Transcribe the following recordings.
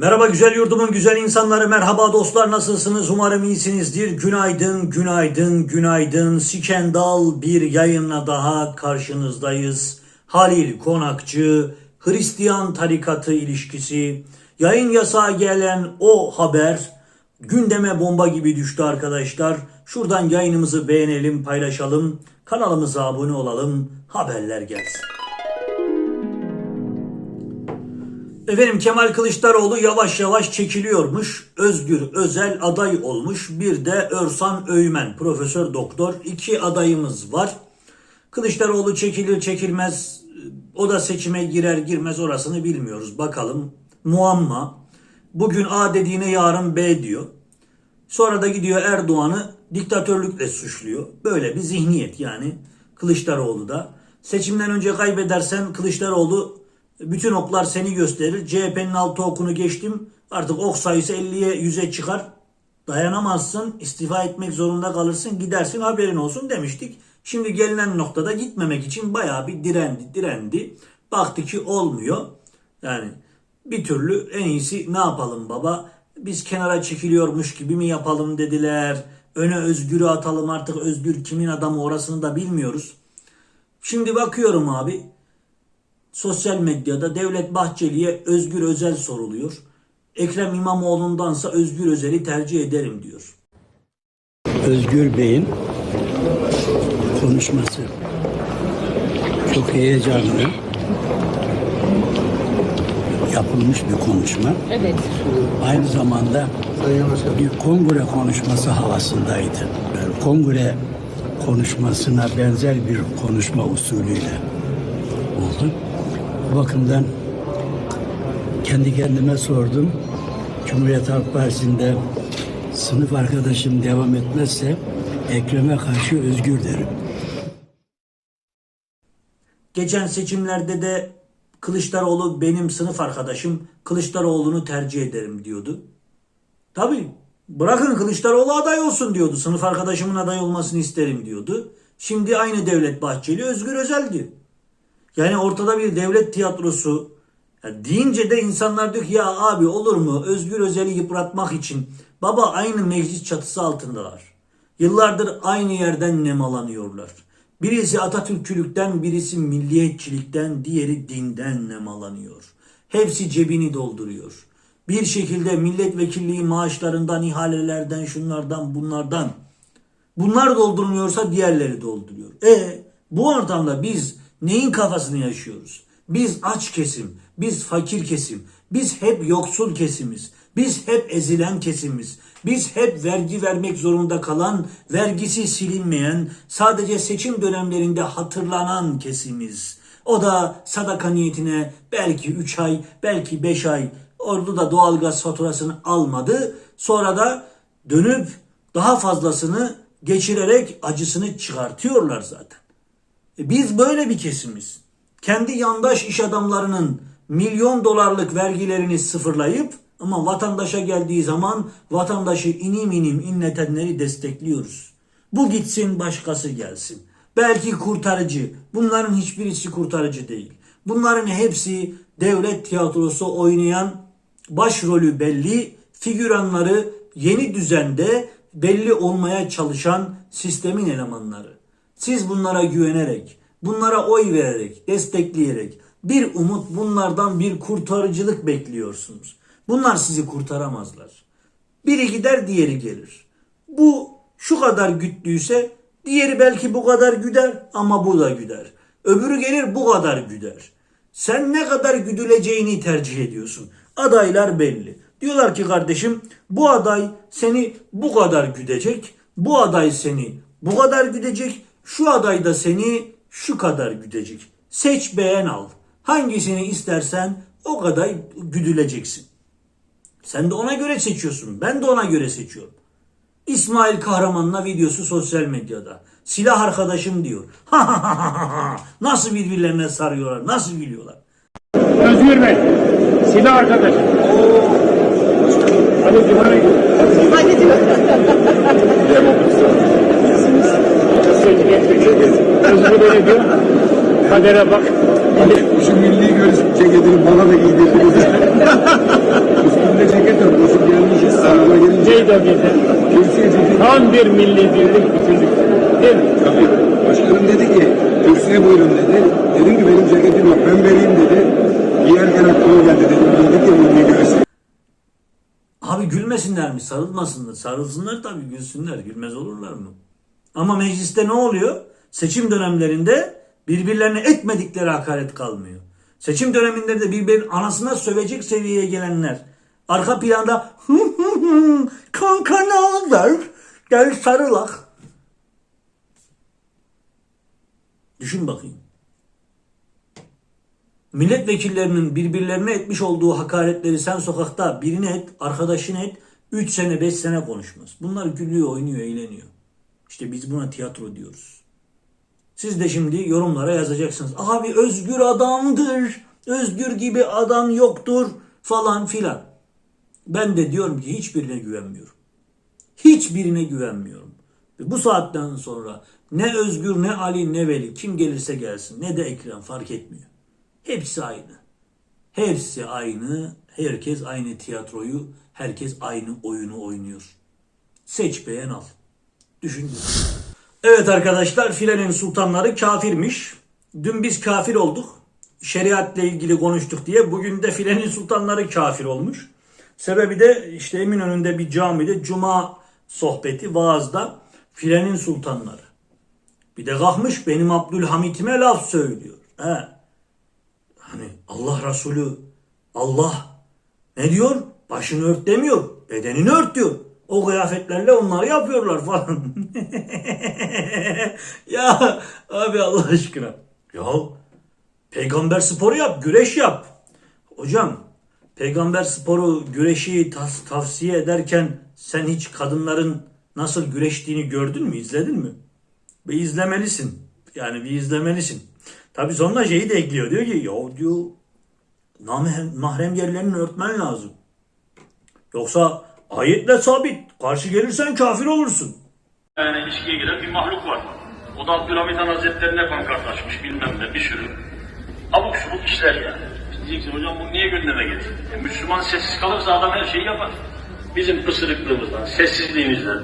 Merhaba güzel yurdumun güzel insanları, merhaba dostlar nasılsınız? Umarım iyisinizdir. Günaydın, günaydın, günaydın. Sikendal bir yayınla daha karşınızdayız. Halil Konakçı, Hristiyan tarikatı ilişkisi, yayın yasağı gelen o haber gündeme bomba gibi düştü arkadaşlar. Şuradan yayınımızı beğenelim, paylaşalım, kanalımıza abone olalım, haberler gelsin. Efendim Kemal Kılıçdaroğlu yavaş yavaş çekiliyormuş. Özgür Özel aday olmuş. Bir de Örsan Öymen, profesör doktor. iki adayımız var. Kılıçdaroğlu çekilir çekilmez o da seçime girer girmez orasını bilmiyoruz. Bakalım muamma. Bugün A dediğine yarın B diyor. Sonra da gidiyor Erdoğan'ı diktatörlükle suçluyor. Böyle bir zihniyet yani Kılıçdaroğlu da. Seçimden önce kaybedersen Kılıçdaroğlu bütün oklar seni gösterir. CHP'nin altı okunu geçtim. Artık ok sayısı 50'ye 100'e çıkar. Dayanamazsın, istifa etmek zorunda kalırsın, gidersin haberin olsun demiştik. Şimdi gelinen noktada gitmemek için bayağı bir direndi, direndi. Baktı ki olmuyor. Yani bir türlü en iyisi ne yapalım baba? Biz kenara çekiliyormuş gibi mi yapalım dediler. Öne Özgür'ü atalım artık Özgür kimin adamı orasını da bilmiyoruz. Şimdi bakıyorum abi sosyal medyada Devlet Bahçeli'ye Özgür Özel soruluyor. Ekrem İmamoğlu'ndansa Özgür Özel'i tercih ederim diyor. Özgür Bey'in konuşması çok heyecanlı yapılmış bir konuşma. Evet. Aynı zamanda bir kongre konuşması havasındaydı. Yani kongre konuşmasına benzer bir konuşma usulüyle oldu. Bu bakımdan kendi kendime sordum. Cumhuriyet Halk Partisi'nde sınıf arkadaşım devam etmezse Ekrem'e karşı özgür derim. Geçen seçimlerde de Kılıçdaroğlu benim sınıf arkadaşım Kılıçdaroğlu'nu tercih ederim diyordu. Tabii bırakın Kılıçdaroğlu aday olsun diyordu. Sınıf arkadaşımın aday olmasını isterim diyordu. Şimdi aynı Devlet Bahçeli Özgür Özel diyor. Yani ortada bir devlet tiyatrosu ya deyince de insanlar diyor ki ya abi olur mu Özgür Özel'i yıpratmak için baba aynı meclis çatısı altındalar. Yıllardır aynı yerden nemalanıyorlar. Birisi Atatürkçülükten, birisi milliyetçilikten, diğeri dinden nemalanıyor. Hepsi cebini dolduruyor. Bir şekilde milletvekilliği maaşlarından, ihalelerden, şunlardan, bunlardan. Bunlar doldurmuyorsa diğerleri dolduruyor. E bu ortamda biz neyin kafasını yaşıyoruz? Biz aç kesim, biz fakir kesim, biz hep yoksul kesimiz, biz hep ezilen kesimiz, biz hep vergi vermek zorunda kalan, vergisi silinmeyen, sadece seçim dönemlerinde hatırlanan kesimiz. O da sadaka niyetine belki 3 ay, belki 5 ay orada da doğalgaz faturasını almadı. Sonra da dönüp daha fazlasını geçirerek acısını çıkartıyorlar zaten. E Biz böyle bir kesimiz. Kendi yandaş iş adamlarının milyon dolarlık vergilerini sıfırlayıp ama vatandaşa geldiği zaman vatandaşı inim inim inletenleri destekliyoruz. Bu gitsin başkası gelsin. Belki kurtarıcı. Bunların hiçbirisi kurtarıcı değil. Bunların hepsi devlet tiyatrosu oynayan başrolü belli, figüranları yeni düzende belli olmaya çalışan sistemin elemanları. Siz bunlara güvenerek, bunlara oy vererek, destekleyerek bir umut bunlardan bir kurtarıcılık bekliyorsunuz. Bunlar sizi kurtaramazlar. Biri gider diğeri gelir. Bu şu kadar güttüyse diğeri belki bu kadar güder ama bu da güder. Öbürü gelir bu kadar güder. Sen ne kadar güdüleceğini tercih ediyorsun. Adaylar belli. Diyorlar ki kardeşim bu aday seni bu kadar güdecek. Bu aday seni bu kadar güdecek. Şu aday da seni şu kadar güdecek. Seç beğen al. Hangisini istersen o kadar güdüleceksin. Sen de ona göre seçiyorsun. Ben de ona göre seçiyorum. İsmail Kahraman'la videosu sosyal medyada. Silah arkadaşım diyor. nasıl birbirlerine sarıyorlar, nasıl gülüyorlar. Özgür Bey, silah arkadaşım. Hadi cumara gidelim. Hadi Kadere bak. Şu milli göz ceketini bana da giydirdiniz. Üstünde ceket yok. Boşum gelmişiz. Sarıma gelince. Şey de bize. Kürsüye. Tam bir milli birlik bütünlük. Değil mi? Tabii. Başkanım dedi ki kürsüye buyurun dedi. Dedim ki benim ceketim yok. Ben vereyim dedi. Giyerken aklıma geldi dedim. Giydik ya milli göz. Abi gülmesinler mi? Sarılmasınlar. Sarılsınlar tabii gülsünler. Gülmez olurlar mı? Ama mecliste ne oluyor? Seçim dönemlerinde birbirlerine etmedikleri hakaret kalmıyor. Seçim döneminde de birbirinin anasına sövecek seviyeye gelenler. Arka planda hı hı hı, kanka ne haber? Gel sarılak. Düşün bakayım. Milletvekillerinin birbirlerine etmiş olduğu hakaretleri sen sokakta birine et, arkadaşına et, 3 sene 5 sene konuşmaz. Bunlar gülüyor, oynuyor, eğleniyor. İşte biz buna tiyatro diyoruz. Siz de şimdi yorumlara yazacaksınız. Abi özgür adamdır, özgür gibi adam yoktur falan filan. Ben de diyorum ki hiçbirine güvenmiyorum. Hiçbirine güvenmiyorum. Ve bu saatten sonra ne Özgür ne Ali ne Veli kim gelirse gelsin ne de Ekrem fark etmiyor. Hepsi aynı. Hepsi aynı. Herkes aynı tiyatroyu, herkes aynı oyunu oynuyor. Seç beğen al. Düşün. Evet arkadaşlar filenin sultanları kafirmiş. Dün biz kafir olduk. Şeriatla ilgili konuştuk diye. Bugün de filenin sultanları kafir olmuş. Sebebi de işte Eminönü'nde bir camide cuma sohbeti vaazda filenin sultanları. Bir de kalkmış benim Abdülhamit'ime laf söylüyor. He. Hani Allah Resulü Allah ne diyor? Başını ört demiyor. Bedenini ört diyor. O kıyafetlerle onları yapıyorlar falan. ya abi Allah aşkına. Ya peygamber sporu yap, güreş yap. Hocam peygamber sporu, güreşi tas- tavsiye ederken sen hiç kadınların nasıl güreştiğini gördün mü, izledin mi? Bir izlemelisin. Yani bir izlemelisin. Tabi sonra şeyi de ekliyor. Diyor ki ya diyor mahrem yerlerini örtmen lazım. Yoksa ayetle sabit. Karşı gelirsen kafir olursun. yani ilişkiye giren bir mahluk var. O da Abdülhamit Han Hazretlerine pankart açmış bilmem ne bir sürü. Abuk subuk işler yani. Diyeceksin hocam bunu niye gündeme getirdin? E, Müslüman sessiz kalırsa adam her şeyi yapar. Bizim pısırıklığımızdan, sessizliğimizden,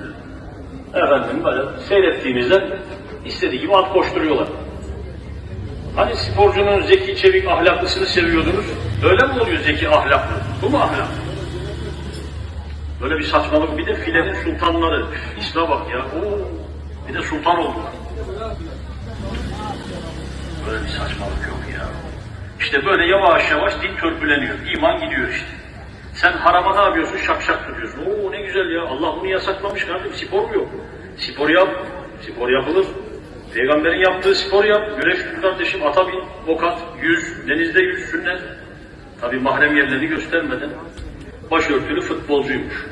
efendim böyle seyrettiğimizden istediği gibi at koşturuyorlar. Hani sporcunun zeki, çevik, ahlaklısını seviyordunuz? Öyle mi oluyor zeki, ahlaklı? Bu mu ahlak? Böyle bir saçmalık. Bir de filenin sultanları. İsme bak ya. Oo. Bir de sultan oldular. Böyle bir saçmalık yok ya. İşte böyle yavaş yavaş din törpüleniyor. İman gidiyor işte. Sen harama ne yapıyorsun? Şak şak tutuyorsun. Oo ne güzel ya. Allah bunu yasaklamış kardeşim. Spor mu yok? Spor yap. Spor yapılır. Peygamberin yaptığı spor yap. Güreş tut kardeşim. Ata bin, ok at, yüz, denizde yüz, sünnet. Tabi mahrem yerlerini göstermeden. Başörtülü futbolcuymuş.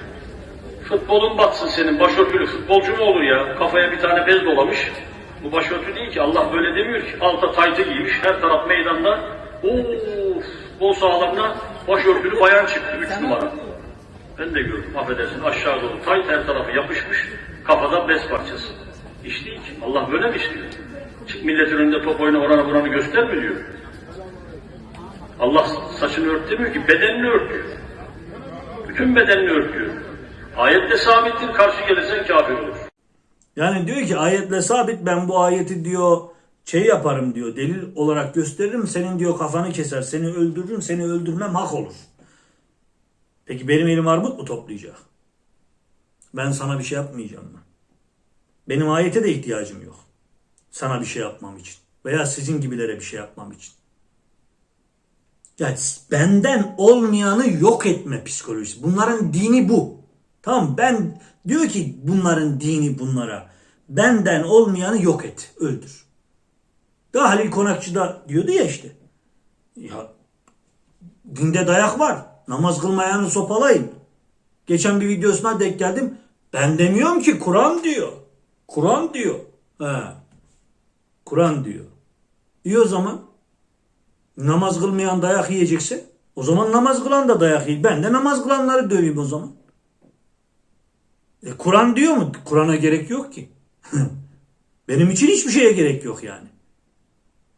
Futbolun batsın senin. Başörtülü futbolcu mu olur ya? Kafaya bir tane bez dolamış. Bu başörtü değil ki. Allah böyle demiyor ki. Alta taytı giymiş. Her taraf meydanda. Of! Bol sahalarına başörtülü bayan çıktı. Üç numara. Ben de gördüm. Affedersin aşağı doğru. Tayt her tarafı yapışmış. Kafada bez parçası. İş değil ki. Allah böyle mi istiyor? Çık milletin önünde top oyna oranı buranı göster mi diyor. Allah saçını ört demiyor ki. Bedenini örtüyor. Bütün bedenini örtüyor. Ayette sabittir. Karşı gelirsen kafir olur. Yani diyor ki ayetle sabit ben bu ayeti diyor şey yaparım diyor delil olarak gösteririm senin diyor kafanı keser seni öldürürüm seni öldürmem hak olur. Peki benim elim armut mu toplayacak? Ben sana bir şey yapmayacağım ben. Benim ayete de ihtiyacım yok. Sana bir şey yapmam için. Veya sizin gibilere bir şey yapmam için. Yani benden olmayanı yok etme psikolojisi. Bunların dini bu. Tamam ben diyor ki bunların dini bunlara. Benden olmayanı yok et, öldür. Daha Halil Konakçı da diyordu ya işte. Ya dinde dayak var. Namaz kılmayanı sopalayın. Geçen bir videosuna denk geldim. Ben demiyorum ki Kur'an diyor. Kur'an diyor. He. Kur'an diyor. İyi o zaman. Namaz kılmayan dayak yiyecekse o zaman namaz kılan da dayak yiyecek. Ben de namaz kılanları döveyim o zaman. E, Kur'an diyor mu? Kur'an'a gerek yok ki. Benim için hiçbir şeye gerek yok yani.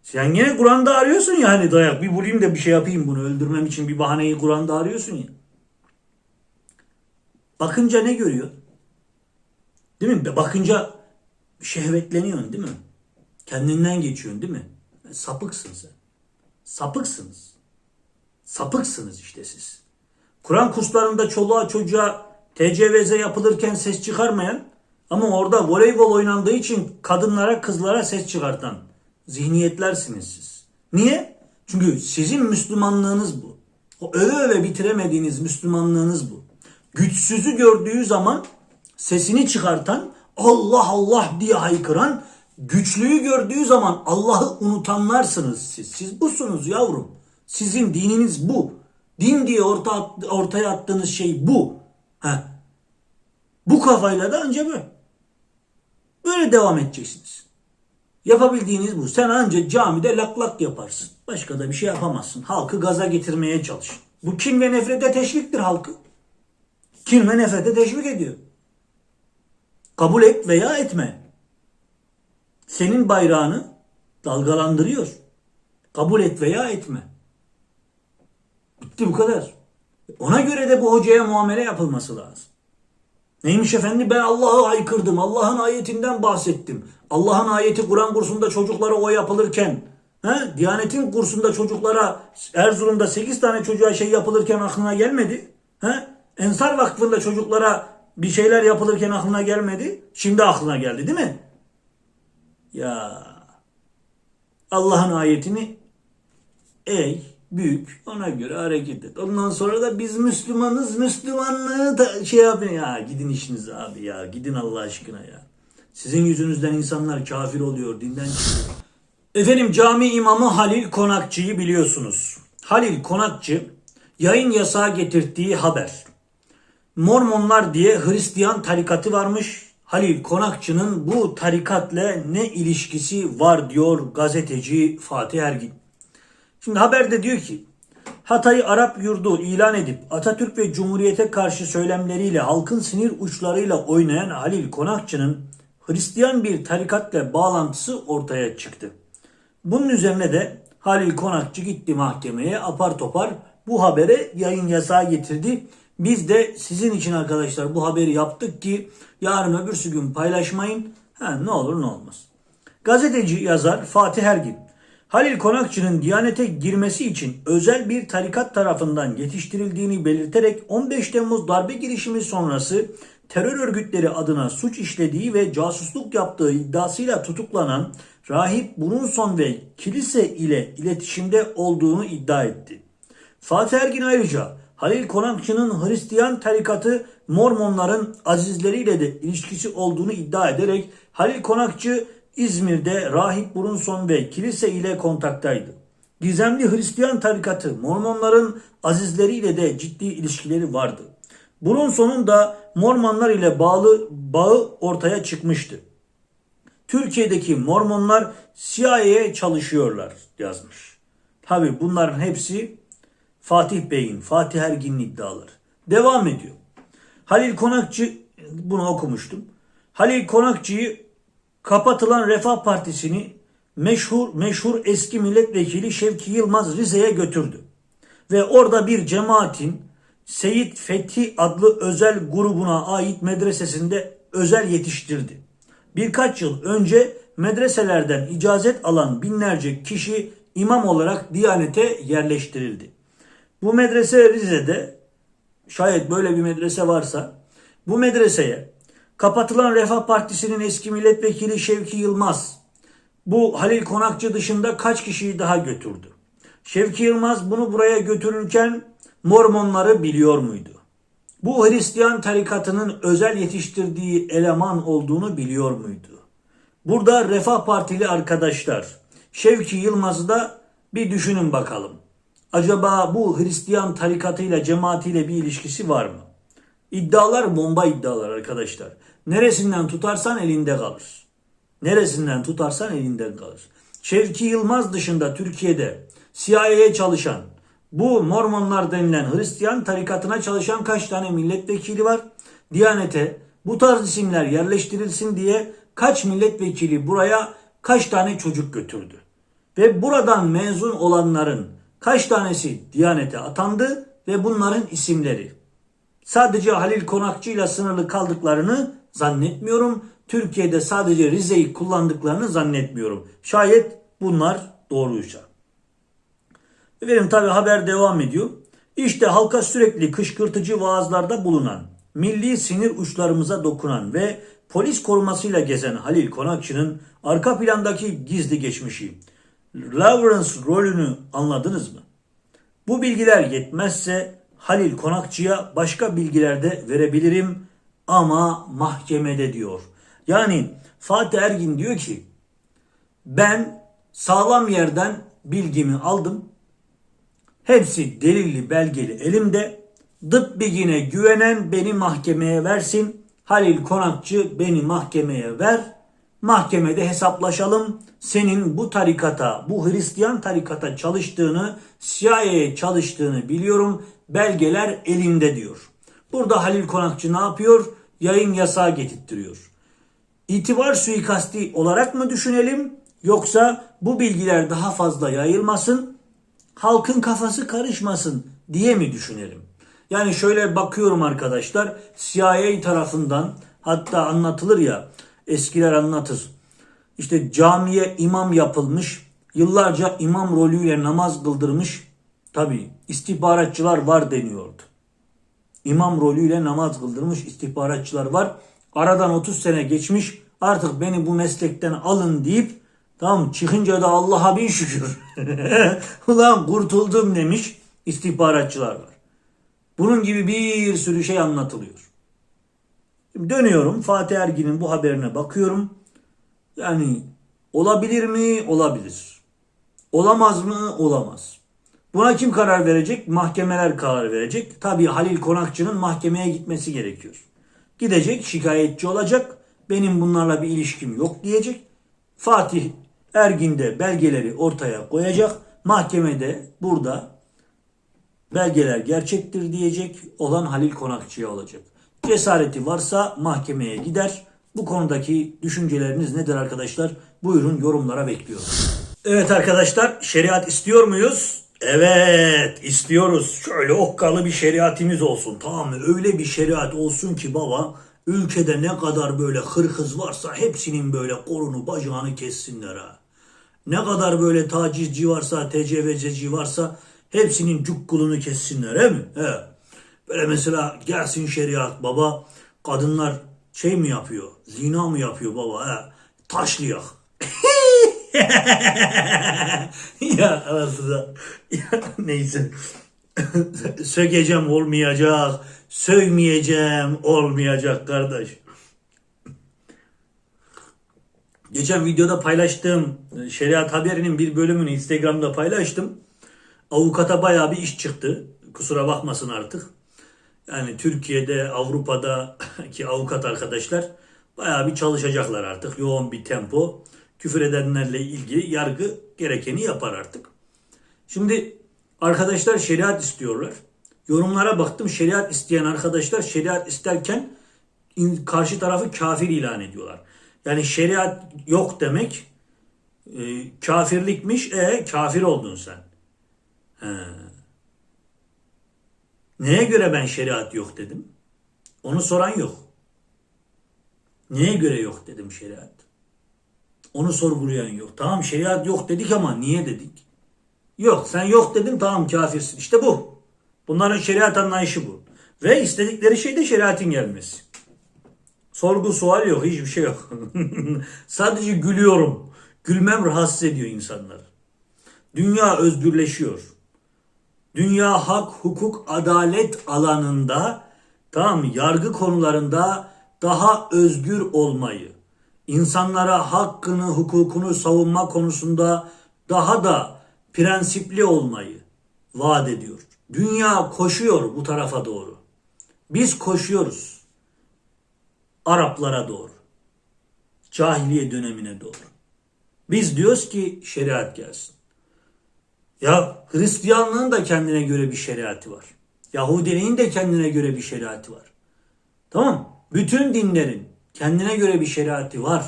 Sen yine Kur'an'da arıyorsun ya hani dayak bir bulayım da bir şey yapayım bunu öldürmem için bir bahaneyi Kur'an'da arıyorsun ya. Bakınca ne görüyor? Değil mi? Bakınca şehvetleniyorsun değil mi? Kendinden geçiyorsun değil mi? Sapıksın sen. Sapıksınız. Sapıksınız işte siz. Kur'an kurslarında çoluğa çocuğa TCVZ yapılırken ses çıkarmayan ama orada voleybol oynandığı için kadınlara kızlara ses çıkartan zihniyetlersiniz siz. Niye? Çünkü sizin Müslümanlığınız bu. O öve öve bitiremediğiniz Müslümanlığınız bu. Güçsüzü gördüğü zaman sesini çıkartan Allah Allah diye haykıran güçlüyü gördüğü zaman Allah'ı unutanlarsınız siz. Siz busunuz yavrum. Sizin dininiz bu. Din diye orta, ortaya attığınız şey bu. Heh. Bu kafayla da önce böyle. Böyle devam edeceksiniz. Yapabildiğiniz bu. Sen anca camide lak lak yaparsın. Başka da bir şey yapamazsın. Halkı gaza getirmeye çalış. Bu kin ve nefrete teşviktir halkı. Kin ve nefrete teşvik ediyor. Kabul et veya etme. Senin bayrağını dalgalandırıyor. Kabul et veya etme. Bitti bu kadar. Ona göre de bu hocaya muamele yapılması lazım. Neymiş efendi ben Allah'ı haykırdım. Allah'ın ayetinden bahsettim. Allah'ın ayeti Kur'an kursunda çocuklara o yapılırken he, Diyanet'in kursunda çocuklara Erzurum'da 8 tane çocuğa şey yapılırken aklına gelmedi. He? Ensar Vakfı'nda çocuklara bir şeyler yapılırken aklına gelmedi. Şimdi aklına geldi değil mi? Ya Allah'ın ayetini ey büyük ona göre hareket et. Ondan sonra da biz Müslümanız Müslümanlığı da şey yapın ya gidin işinize abi ya gidin Allah aşkına ya. Sizin yüzünüzden insanlar kafir oluyor dinden çıkıyor. Efendim cami imamı Halil Konakçı'yı biliyorsunuz. Halil Konakçı yayın yasağı getirdiği haber. Mormonlar diye Hristiyan tarikatı varmış. Halil Konakçı'nın bu tarikatla ne ilişkisi var diyor gazeteci Fatih Ergin. Şimdi haberde diyor ki Hatay'ı Arap yurdu ilan edip Atatürk ve Cumhuriyete karşı söylemleriyle halkın sinir uçlarıyla oynayan Halil Konakçı'nın Hristiyan bir tarikatla bağlantısı ortaya çıktı. Bunun üzerine de Halil Konakçı gitti mahkemeye apar topar bu habere yayın yasağı getirdi. Biz de sizin için arkadaşlar bu haberi yaptık ki yarın öbürsü gün paylaşmayın. Ha, ne olur ne olmaz. Gazeteci yazar Fatih Ergin Halil Konakçı'nın Diyanet'e girmesi için özel bir tarikat tarafından yetiştirildiğini belirterek 15 Temmuz darbe girişimi sonrası terör örgütleri adına suç işlediği ve casusluk yaptığı iddiasıyla tutuklanan Rahip Brunson ve kilise ile iletişimde olduğunu iddia etti. Fatih Ergin ayrıca Halil Konakçı'nın Hristiyan tarikatı Mormonların azizleriyle de ilişkisi olduğunu iddia ederek Halil Konakçı İzmir'de Rahip Brunson ve kilise ile kontaktaydı. Gizemli Hristiyan tarikatı Mormonların azizleriyle de ciddi ilişkileri vardı. Brunson'un da Mormonlar ile bağlı bağı ortaya çıkmıştı. Türkiye'deki Mormonlar CIA'ye çalışıyorlar yazmış. Tabi bunların hepsi Fatih Bey'in, Fatih Ergin'in iddiaları. Devam ediyor. Halil Konakçı, bunu okumuştum. Halil Konakçı'yı kapatılan Refah Partisi'ni meşhur meşhur eski milletvekili Şevki Yılmaz Rize'ye götürdü. Ve orada bir cemaatin Seyit Fethi adlı özel grubuna ait medresesinde özel yetiştirdi. Birkaç yıl önce medreselerden icazet alan binlerce kişi imam olarak Diyanet'e yerleştirildi. Bu medrese Rize'de şayet böyle bir medrese varsa bu medreseye kapatılan Refah Partisi'nin eski milletvekili Şevki Yılmaz bu Halil Konakçı dışında kaç kişiyi daha götürdü? Şevki Yılmaz bunu buraya götürürken Mormonları biliyor muydu? Bu Hristiyan tarikatının özel yetiştirdiği eleman olduğunu biliyor muydu? Burada Refah Partili arkadaşlar Şevki Yılmaz'ı da bir düşünün bakalım. Acaba bu Hristiyan tarikatıyla cemaatiyle bir ilişkisi var mı? İddialar bomba iddialar arkadaşlar. Neresinden tutarsan elinde kalır. Neresinden tutarsan elinden kalır. Şevki Yılmaz dışında Türkiye'de CIA'ye çalışan bu Mormonlar denilen Hristiyan tarikatına çalışan kaç tane milletvekili var? Diyanete bu tarz isimler yerleştirilsin diye kaç milletvekili buraya kaç tane çocuk götürdü? Ve buradan mezun olanların kaç tanesi Diyanete atandı ve bunların isimleri. Sadece Halil Konakçı ile sınırlı kaldıklarını zannetmiyorum. Türkiye'de sadece Rize'yi kullandıklarını zannetmiyorum. Şayet bunlar doğruysa. Efendim tabi haber devam ediyor. İşte halka sürekli kışkırtıcı vaazlarda bulunan, milli sinir uçlarımıza dokunan ve polis korumasıyla gezen Halil Konakçı'nın arka plandaki gizli geçmişi, Lawrence rolünü anladınız mı? Bu bilgiler yetmezse Halil Konakçı'ya başka bilgiler de verebilirim ama mahkemede diyor. Yani Fatih Ergin diyor ki ben sağlam yerden bilgimi aldım. Hepsi delilli belgeli elimde. Dıp bilgine güvenen beni mahkemeye versin. Halil Konakçı beni mahkemeye ver. Mahkemede hesaplaşalım. Senin bu tarikata, bu Hristiyan tarikata çalıştığını, CIA'ye çalıştığını biliyorum. Belgeler elimde diyor. Burada Halil Konakçı ne yapıyor? Yayın yasağı getirtiyor. İtibar suikasti olarak mı düşünelim yoksa bu bilgiler daha fazla yayılmasın, halkın kafası karışmasın diye mi düşünelim? Yani şöyle bakıyorum arkadaşlar CIA tarafından hatta anlatılır ya eskiler anlatır. İşte camiye imam yapılmış, yıllarca imam rolüyle namaz kıldırmış. Tabi istihbaratçılar var deniyordu. İmam rolüyle namaz kıldırmış istihbaratçılar var. Aradan 30 sene geçmiş. Artık beni bu meslekten alın deyip tamam çıkınca da Allah'a bin şükür. Ulan kurtuldum demiş istihbaratçılar var. Bunun gibi bir sürü şey anlatılıyor. Dönüyorum Fatih Ergin'in bu haberine bakıyorum. Yani olabilir mi? Olabilir. Olamaz mı? Olamaz. Buna kim karar verecek? Mahkemeler karar verecek. Tabii Halil Konakçı'nın mahkemeye gitmesi gerekiyor. Gidecek, şikayetçi olacak. Benim bunlarla bir ilişkim yok diyecek. Fatih Ergin de belgeleri ortaya koyacak. Mahkemede burada belgeler gerçektir diyecek olan Halil Konakçı'ya olacak. Cesareti varsa mahkemeye gider. Bu konudaki düşünceleriniz nedir arkadaşlar? Buyurun yorumlara bekliyorum. Evet arkadaşlar şeriat istiyor muyuz? Evet istiyoruz. Şöyle okkalı bir şeriatimiz olsun. Tamam mı? Öyle bir şeriat olsun ki baba ülkede ne kadar böyle hırkız varsa hepsinin böyle kolunu bacağını kessinler ha. Ne kadar böyle tacizci varsa, tecavüzci varsa hepsinin cukkulunu kessinler he mi? He. Böyle mesela gelsin şeriat baba kadınlar şey mi yapıyor? Zina mı yapıyor baba? He. Taşlayak. ya arasında neyse sökeceğim olmayacak sövmeyeceğim olmayacak kardeş geçen videoda paylaştığım e, şeriat haberinin bir bölümünü instagramda paylaştım avukata baya bir iş çıktı kusura bakmasın artık yani Türkiye'de Avrupa'da ki avukat arkadaşlar baya bir çalışacaklar artık yoğun bir tempo küfür edenlerle ilgili yargı gerekeni yapar artık. Şimdi arkadaşlar şeriat istiyorlar. Yorumlara baktım şeriat isteyen arkadaşlar şeriat isterken karşı tarafı kafir ilan ediyorlar. Yani şeriat yok demek e, kafirlikmiş. E kafir oldun sen. He. Neye göre ben şeriat yok dedim? Onu soran yok. Neye göre yok dedim şeriat? Onu sorgulayan yok. Tamam şeriat yok dedik ama niye dedik? Yok sen yok dedim tamam kafirsin. İşte bu. Bunların şeriat anlayışı bu. Ve istedikleri şey de şeriatın gelmesi. Sorgu sual yok hiçbir şey yok. Sadece gülüyorum. Gülmem rahatsız ediyor insanları. Dünya özgürleşiyor. Dünya hak, hukuk, adalet alanında mı? yargı konularında daha özgür olmayı, insanlara hakkını, hukukunu savunma konusunda daha da prensipli olmayı vaat ediyor. Dünya koşuyor bu tarafa doğru. Biz koşuyoruz. Araplara doğru. Cahiliye dönemine doğru. Biz diyoruz ki şeriat gelsin. Ya Hristiyanlığın da kendine göre bir şeriatı var. Yahudiliğin de kendine göre bir şeriatı var. Tamam Bütün dinlerin kendine göre bir şeriatı var.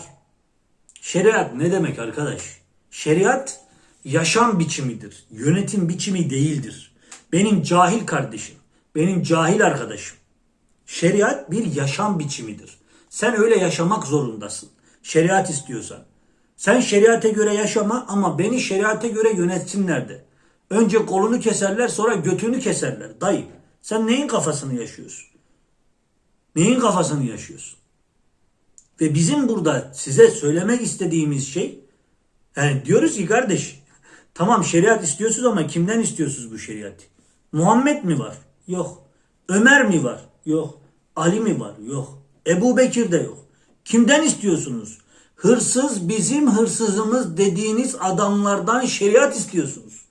Şeriat ne demek arkadaş? Şeriat yaşam biçimidir. Yönetim biçimi değildir. Benim cahil kardeşim, benim cahil arkadaşım. Şeriat bir yaşam biçimidir. Sen öyle yaşamak zorundasın. Şeriat istiyorsan. Sen şeriate göre yaşama ama beni şeriate göre yönetsinler de. Önce kolunu keserler sonra götünü keserler. Dayı sen neyin kafasını yaşıyorsun? Neyin kafasını yaşıyorsun? Ve bizim burada size söylemek istediğimiz şey yani diyoruz ki kardeş tamam şeriat istiyorsunuz ama kimden istiyorsunuz bu şeriatı? Muhammed mi var? Yok. Ömer mi var? Yok. Ali mi var? Yok. Ebu Bekir de yok. Kimden istiyorsunuz? Hırsız bizim hırsızımız dediğiniz adamlardan şeriat istiyorsunuz.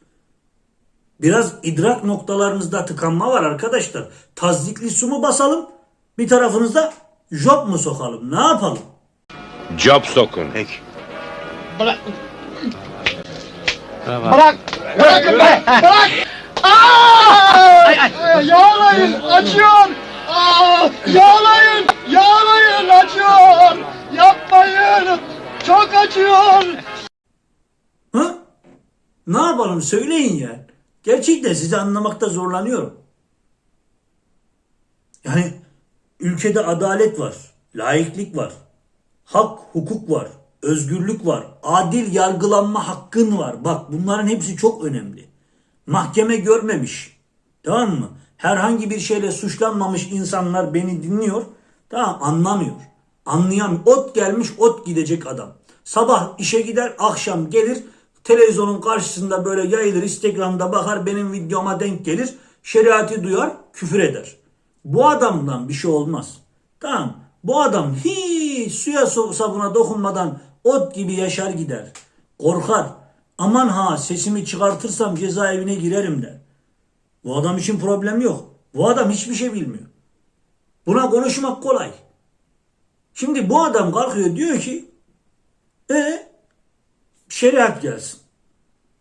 Biraz idrak noktalarınızda tıkanma var arkadaşlar. Tazdikli su mu basalım? Bir tarafınızda job mu sokalım? Ne yapalım? Job sokun. Yağlayın, acıyor. Aa, yağlayın, yağlayın, acıyor. Yapmayın, çok acıyor. Hı? Ne yapalım söyleyin ya. Gerçekten sizi anlamakta zorlanıyorum. Yani ülkede adalet var, laiklik var, hak, hukuk var, özgürlük var, adil yargılanma hakkın var. Bak bunların hepsi çok önemli. Mahkeme görmemiş. Tamam mı? Herhangi bir şeyle suçlanmamış insanlar beni dinliyor. Tamam anlamıyor. Anlayamıyor. Ot gelmiş ot gidecek adam. Sabah işe gider akşam gelir televizyonun karşısında böyle yayılır Instagram'da bakar benim videoma denk gelir. Şeriatı duyar küfür eder. Bu adamdan bir şey olmaz. Tamam. Bu adam hiç suya sabuna dokunmadan ot gibi yaşar gider. Korkar. Aman ha sesimi çıkartırsam cezaevine girerim der. Bu adam için problem yok. Bu adam hiçbir şey bilmiyor. Buna konuşmak kolay. Şimdi bu adam kalkıyor diyor ki e şeriat gelsin.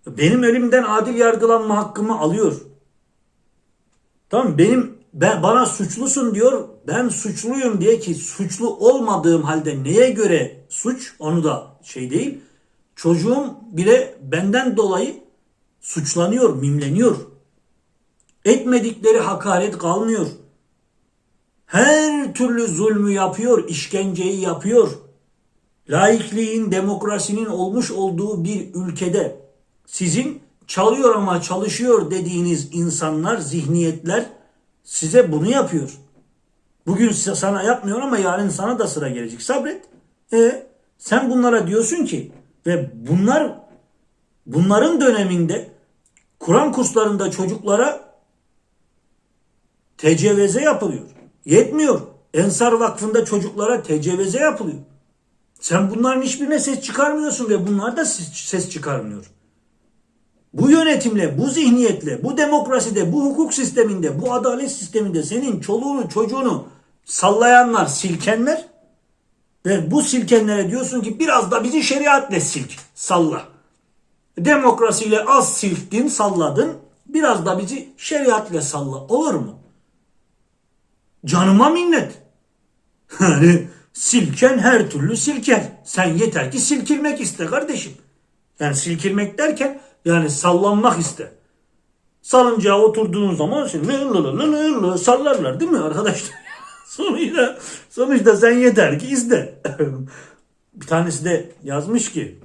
Benim elimden adil yargılanma hakkımı alıyor. Tamam benim ben bana suçlusun diyor. Ben suçluyum diye ki suçlu olmadığım halde neye göre suç onu da şey değil. Çocuğum bile benden dolayı suçlanıyor, mimleniyor. Etmedikleri hakaret kalmıyor. Her türlü zulmü yapıyor, işkenceyi yapıyor. Laikliğin, demokrasinin olmuş olduğu bir ülkede sizin çalıyor ama çalışıyor dediğiniz insanlar, zihniyetler size bunu yapıyor. Bugün sana yapmıyor ama yarın sana da sıra gelecek. Sabret. E, sen bunlara diyorsun ki ve bunlar bunların döneminde Kur'an kurslarında çocuklara tecevveze yapılıyor. Yetmiyor. Ensar Vakfı'nda çocuklara tecevveze yapılıyor. Sen bunların hiçbirine ses çıkarmıyorsun ve bunlar da ses çıkarmıyor. Bu yönetimle, bu zihniyetle, bu demokraside, bu hukuk sisteminde, bu adalet sisteminde senin çoluğunu çocuğunu sallayanlar, silkenler ve bu silkenlere diyorsun ki biraz da bizi şeriatle silk, salla. Demokrasiyle az silktin, salladın, biraz da bizi şeriatle salla. Olur mu? Canıma minnet. Yani silken her türlü silker. Sen yeter ki silkilmek iste kardeşim. Yani silkilmek derken yani sallanmak iste. Salıncağa oturduğun zaman lı lı lı sallarlar değil mi arkadaşlar? sonuçta, sonuçta sen yeter ki iste. bir tanesi de yazmış ki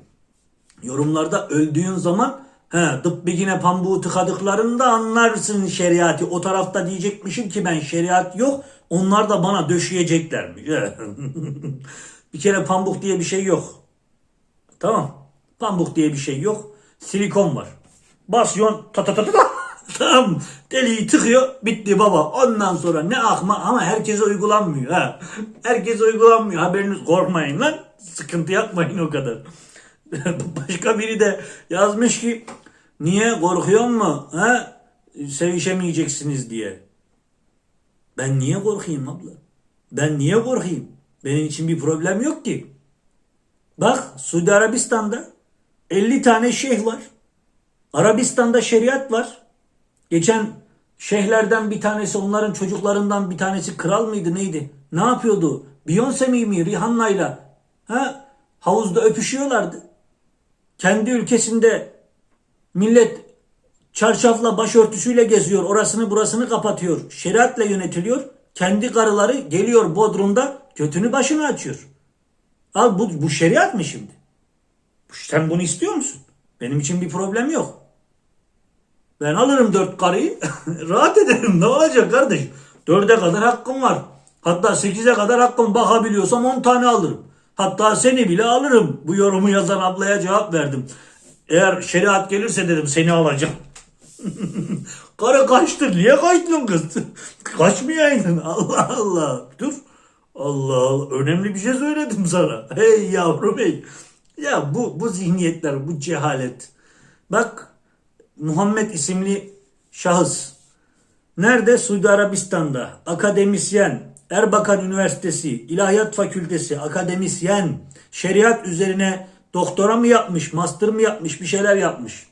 yorumlarda öldüğün zaman he, dıbbigine pambuğu tıkadıklarında anlarsın şeriatı. O tarafta diyecekmişim ki ben şeriat yok. Onlar da bana döşeyeceklermiş. bir kere pambuk diye bir şey yok. Tamam. Pambuk diye bir şey yok. Silikon var. Basyon ta ta ta ta ta. Tamam. Deliği tıkıyor. Bitti baba. Ondan sonra ne akma ama herkese uygulanmıyor. Ha. Herkese uygulanmıyor. Haberiniz korkmayın lan. Sıkıntı yapmayın o kadar. Başka biri de yazmış ki niye korkuyor mu? Ha? Sevişemeyeceksiniz diye. Ben niye korkayım abla? Ben niye korkayım? Benim için bir problem yok ki. Bak Suudi Arabistan'da 50 tane şeyh var. Arabistan'da şeriat var. Geçen şeyhlerden bir tanesi onların çocuklarından bir tanesi kral mıydı neydi? Ne yapıyordu? Beyoncé mi mi Rihanna'yla ha havuzda öpüşüyorlardı. Kendi ülkesinde millet çarşafla başörtüsüyle geziyor. Orasını burasını kapatıyor. Şeriatla yönetiliyor. Kendi karıları geliyor Bodrum'da Götünü başına açıyor. Al bu, bu şeriat mı şimdi? Sen bunu istiyor musun? Benim için bir problem yok. Ben alırım dört karıyı. rahat ederim. Ne olacak kardeş? Dörde kadar hakkım var. Hatta sekize kadar hakkım bakabiliyorsam on tane alırım. Hatta seni bile alırım. Bu yorumu yazan ablaya cevap verdim. Eğer şeriat gelirse dedim seni alacağım. Karı kaçtı. Niye kaçtın kız? Kaçmayaydın. Allah Allah. Dur. Allah Allah. Önemli bir şey söyledim sana. Hey yavrum hey. Ya bu, bu zihniyetler, bu cehalet. Bak Muhammed isimli şahıs. Nerede? Suudi Arabistan'da. Akademisyen. Erbakan Üniversitesi, İlahiyat Fakültesi, akademisyen. Şeriat üzerine doktora mı yapmış, master mı yapmış, bir şeyler yapmış.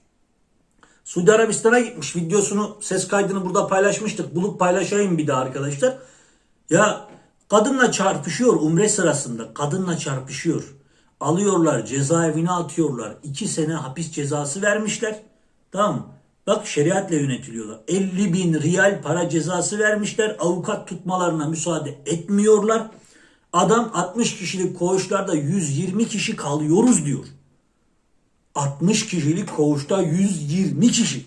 Suudi Arabistan'a gitmiş. Videosunu, ses kaydını burada paylaşmıştık. Bulup paylaşayım bir daha arkadaşlar. Ya kadınla çarpışıyor umre sırasında. Kadınla çarpışıyor. Alıyorlar cezaevine atıyorlar. İki sene hapis cezası vermişler. Tamam? Bak şeriatla yönetiliyorlar. 50 bin riyal para cezası vermişler. Avukat tutmalarına müsaade etmiyorlar. Adam 60 kişilik koğuşlarda 120 kişi kalıyoruz diyor. 60 kişilik koğuşta 120 kişi.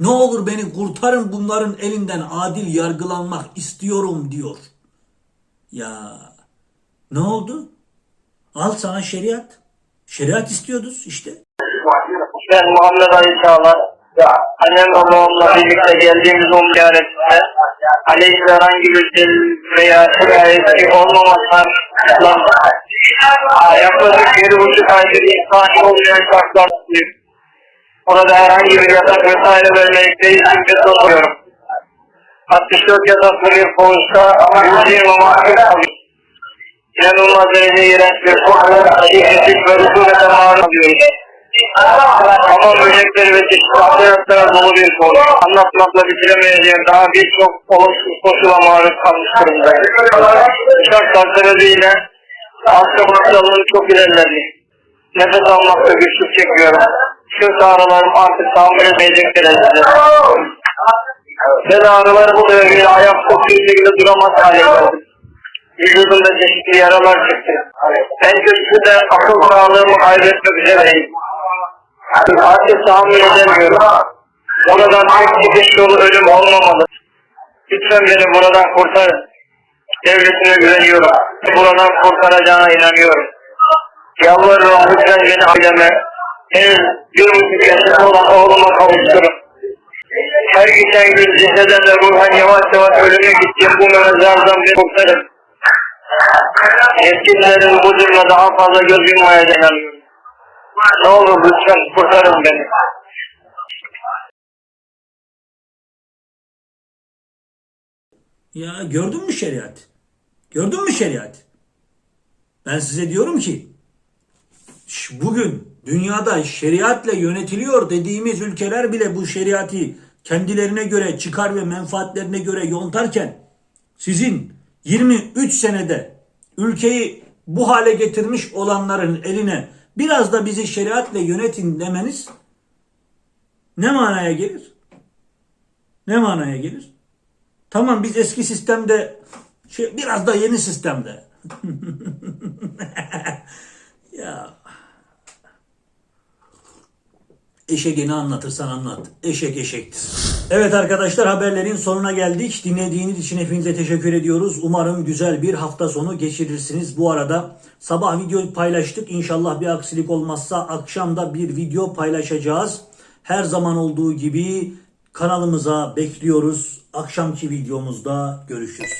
Ne olur beni kurtarın bunların elinden adil yargılanmak istiyorum diyor. Ya ne oldu? Al sana şeriat. Şeriat istiyorduz işte. Ben Muhammed Çağlar. Annem ve babamla birlikte geldiğimiz o ziyaretinde aleyhinde herhangi bir delil veya şikayetçi olmamasına yaklaşık yedi buçuk aydır insani olmayan şartlar tutuyor. Orada herhangi bir yatak vesaire vermekte için soruyorum. 64 yataklı bir koğuşta 120 mahkum kalıyor. İnanılmaz derece iğrenç bir koku, şiddetsiz ve rutubete maruz kalıyoruz. Hamam böcekleri ve çeşitli hastalıklara dolu bir konu. Anlatmakla bitiremeyeceğim daha birçok olumsuz koşula maruz kalmış durumdayım. Şartlar sebebiyle hasta hastalığım çok ilerledi. Nefes almakta güçlük çekiyorum. Sırt ağrılarım artık tahammül etmeyecek derecede. Bel ağrıları bu sebebiyle ayakta bir şekilde duramaz hale geldim. Vücudumda çeşitli yaralar çıktı. En kötüsü de akıl sağlığımı kaybetmek üzereyim. Artık tahammül edemiyorum. Oradan tek çıkış yolu ölüm olmamalı. Lütfen beni buradan kurtarın. Devletine güveniyorum. Buradan kurtaracağına inanıyorum. Yalvarırım lütfen beni aileme, henüz bir buçuk yaşında olan oğluma kavuşturun. Her geçen gün ceseden de ruhen yavaş yavaş ölüme gittiğim bu mezardan beni kurtarın. Yetkililerin bu durumda daha fazla göz yummayacağına inanıyorum. Ne olur lütfen kurtarın beni. Ya gördün mü şeriat? Gördün mü şeriat? Ben size diyorum ki bugün dünyada şeriatla yönetiliyor dediğimiz ülkeler bile bu şeriatı kendilerine göre çıkar ve menfaatlerine göre yontarken sizin 23 senede ülkeyi bu hale getirmiş olanların eline biraz da bizi şeriatla yönetin demeniz ne manaya gelir? Ne manaya gelir? Tamam biz eski sistemde şey, biraz da yeni sistemde. ya Eşeğini anlatırsan anlat. Eşek eşektir. Evet arkadaşlar haberlerin sonuna geldik. Dinlediğiniz için hepinize teşekkür ediyoruz. Umarım güzel bir hafta sonu geçirirsiniz. Bu arada sabah video paylaştık. İnşallah bir aksilik olmazsa akşam da bir video paylaşacağız. Her zaman olduğu gibi kanalımıza bekliyoruz. Akşamki videomuzda görüşürüz.